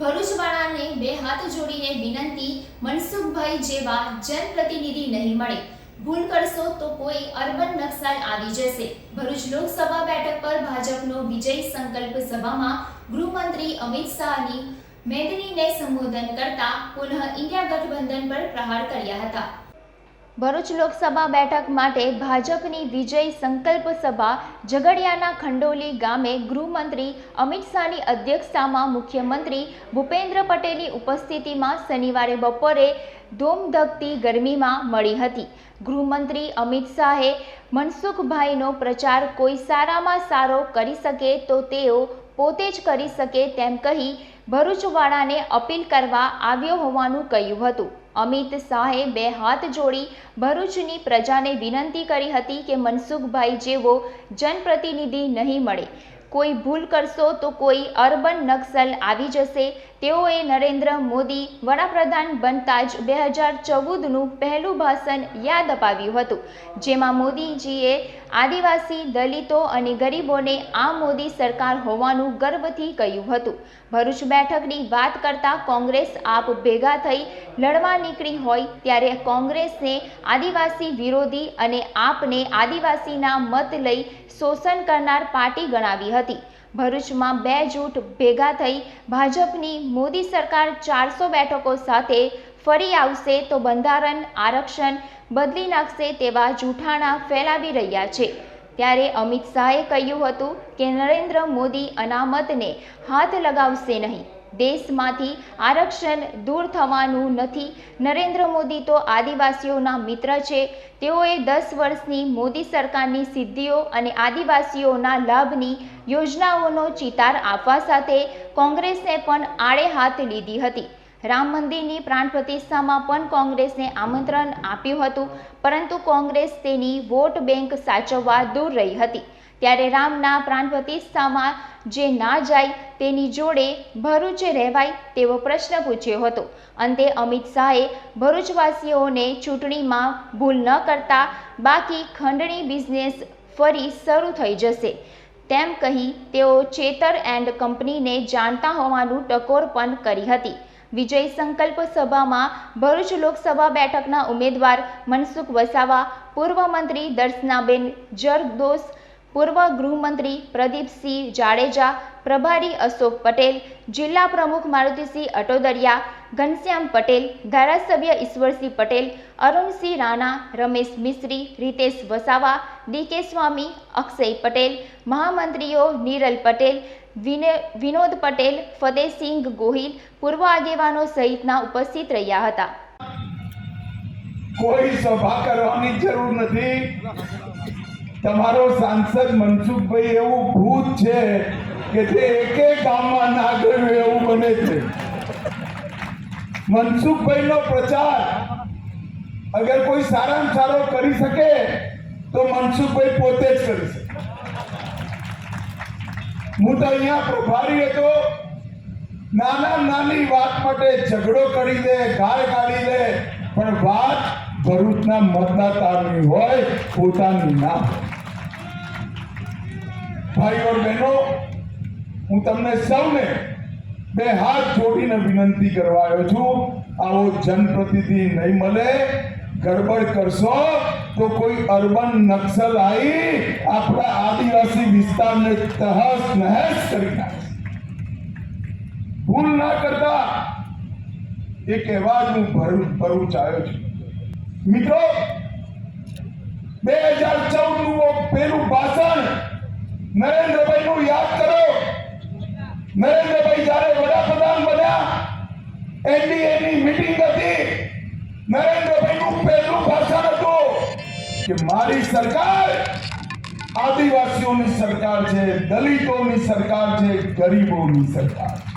ભરૂચવાળાને બે હાથ જોડીને વિનંતી, મનસુખભાઈ જેવા જનપ્રતિનિધિ નહીં મળે. ભૂલ કરશો તો કોઈ અર્બન નક્સલ આવી જશે. ભરૂચ લોકસભા બેઠક પર ભાજપનો વિજય સંકલ્પ સભામાં ગૃહમંત્રી અમિત શાહની મેદનીને સંબોધન કરતા પુનઃ ઇન્ડિયા ગઠબંધન પર પ્રહાર કર્યા હતા. ભરૂચ લોકસભા બેઠક માટે ભાજપની વિજય સંકલ્પ સભા ઝઘડિયાના ખંડોલી ગામે ગૃહમંત્રી અમિત શાહની અધ્યક્ષતામાં મુખ્યમંત્રી ભૂપેન્દ્ર પટેલની ઉપસ્થિતિમાં શનિવારે બપોરે ધૂમધકતી ગરમીમાં મળી હતી. ગૃહમંત્રી અમિત શાહે મનસુખભાઈનો પ્રચાર કોઈ સારામાં સારો કરી શકે તો તેઓ પોતે જ કરી શકે તેમ કહી ભરૂચવાળાને અપીલ કરવા આવ્યો હોવાનું કહ્યું હતું. અમિત શાહે બે હાથ જોડી ભરૂચની પ્રજાને વિનંતી કરી હતી કે મનસુખભાઈ જેવો જનપ્રતિનિધિ નહીં મળે. કોઈ ભૂલ કરશો તો કોઈ અર્બન નક્સલ આવી જશે. તેઓએ નરેન્દ્ર મોદી વડાપ્રધાન બનતા જ બે હજાર ચૌદનું પહેલું ભાષણ યાદ અપાવ્યું હતું. જેમાં મોદીજીએ આદિવાસી, દલિતો અને ગરીબોને આ મોદી સરકાર હોવાનું ગર્વથી કહ્યું હતું. ભરૂચ બેઠકની વાત કરતા કોંગ્રેસ આપ ભેગા થઈ લડવા નીકળી હોય ત્યારે કોંગ્રેસને આદિવાસી વિરોધી અને આપને આદિવાસીના મત લઈ શોષણ કરનાર પાર્ટી ગણાવી હતી. ભરૂચમાં બે જૂથ ભેગા થઈ ભાજપની મોદી સરકાર ચારસો બેઠકો સાથે ફરી આવશે તો બંધારણ, આરક્ષણ બદલી નાખશે તેવા જૂઠાણા ફેલાવી રહ્યા છે. ત્યારે અમિત શાહે કહ્યું હતું કે નરેન્દ્ર મોદી અનામતને હાથ લગાવશે નહીં. દેશમાંથી આરક્ષણ દૂર થવાનું નથી. નરેન્દ્ર મોદી તો આદિવાસીઓના મિત્ર છે. તેઓએ દસ વર્ષની મોદી સરકારની સિદ્ધિઓ અને આદિવાસીઓના લાભની યોજનાઓનો ચિતાર આપવા સાથે કોંગ્રેસને પણ આડે હાથ લીધી હતી. રામ મંદિરની પ્રાણ પ્રતિષ્ઠામાં પણ કોંગ્રેસને આમંત્રણ આપ્યું હતું, પરંતુ કોંગ્રેસ તેની વોટ બેંક સાચવવા દૂર રહી હતી. ત્યારે રામના પ્રાણ પ્રતિષ્ઠામાં જે ના જાય તેની જોડે ભરૂચ રહેવાય તેવો પ્રશ્ન પૂછ્યો હતો. અંતે અમિત શાહે ભરૂચવાસીઓને ચૂંટણીમાં ભૂલ ન કરતા બાકી ખંડણી બિઝનેસ ફરી શરૂ થઈ જશે. તેમ કહી તેઓ ચેતર એન્ડ કંપનીને જાણતા હોવાનું ટકોર પણ કરી હતી. વિજય સંકલ્પ સભામાં ભરૂચ લોકસભા બેઠકના ઉમેદવાર મનસુખ વસાવા, પૂર્વ મંત્રી દર્શનાબેન જરદોસ પૂર્વ ગૃહમંત્રી પ્રદીપસિંહ જાડેજા, પ્રભારી અશોક પટેલ, જિલ્લા પ્રમુખ મારુતિસિંહ અટોદરિયા, ઘનશ્યામ પટેલ, ધારાસભ્ય ઈશ્વરસિંહ પટેલ, અરુણસિંહ રાણા, રમેશ મિશ્રી રીતેશ વસાવા, ડીકે સ્વામી, અક્ષય પટેલ, મહામંત્રીઓ નીરલ પટેલ વિનોદ પટેલ, ફતેહસિંહ ગોહિલ, પૂર્વ આગેવાનો સહિતના ઉપસ્થિત રહ્યા હતા. કોઈ સભા કરવાની જરૂર નથી. તમારો સાંસદ મનસુખભાઈ એવું ભૂત છે કે જે એકે ગામમાં ના ગયું એવું બને છે. મનસુખભાઈનો પ્રચાર અગર કોઈ સારામાં સારો કરી શકે તો મનસુખભાઈ પોતે જ કરી શકે. હું તો અહીંયા પ્રભારી હતો. નાના નાની વાત માટે ઝઘડો કરી દે, ગાળ કાઢી દે, પણ વાત ભરૂચના મતદાતાની હોય, પોતાની ના અને બહેનો, હું તમને સૌને બે હાથ જોડીને વિનંતી કરવા આવ્યો છું, આવો જનપ્રતિનિધિ નહીં મળે, ગડબડ કરશો તો કોઈ અર્બન નક્સલ આવી આપણા આદિવાસી વિસ્તારને તહસ નહેસ કરી નાખશે ભૂલ ના કરતા એ કહેવા જ હું ભરું ભરૂચ આવ્યો છું. મિત્રો, બે હજાર ચૌદનું પેલું ભાષણ નરેન્દ્રભાઈ નું યાદ કરો. નરેન્દ્રભાઈ જ્યારે વડાપ્રધાન બન્યા એનડીએ ની મીટિંગ હતી. નરેન્દ્રભાઈ નું પહેલું ભાષણ હતું કે મારી સરકાર આદિવાસીઓની સરકાર છે, દલિતોની સરકાર છે, ગરીબોની સરકાર.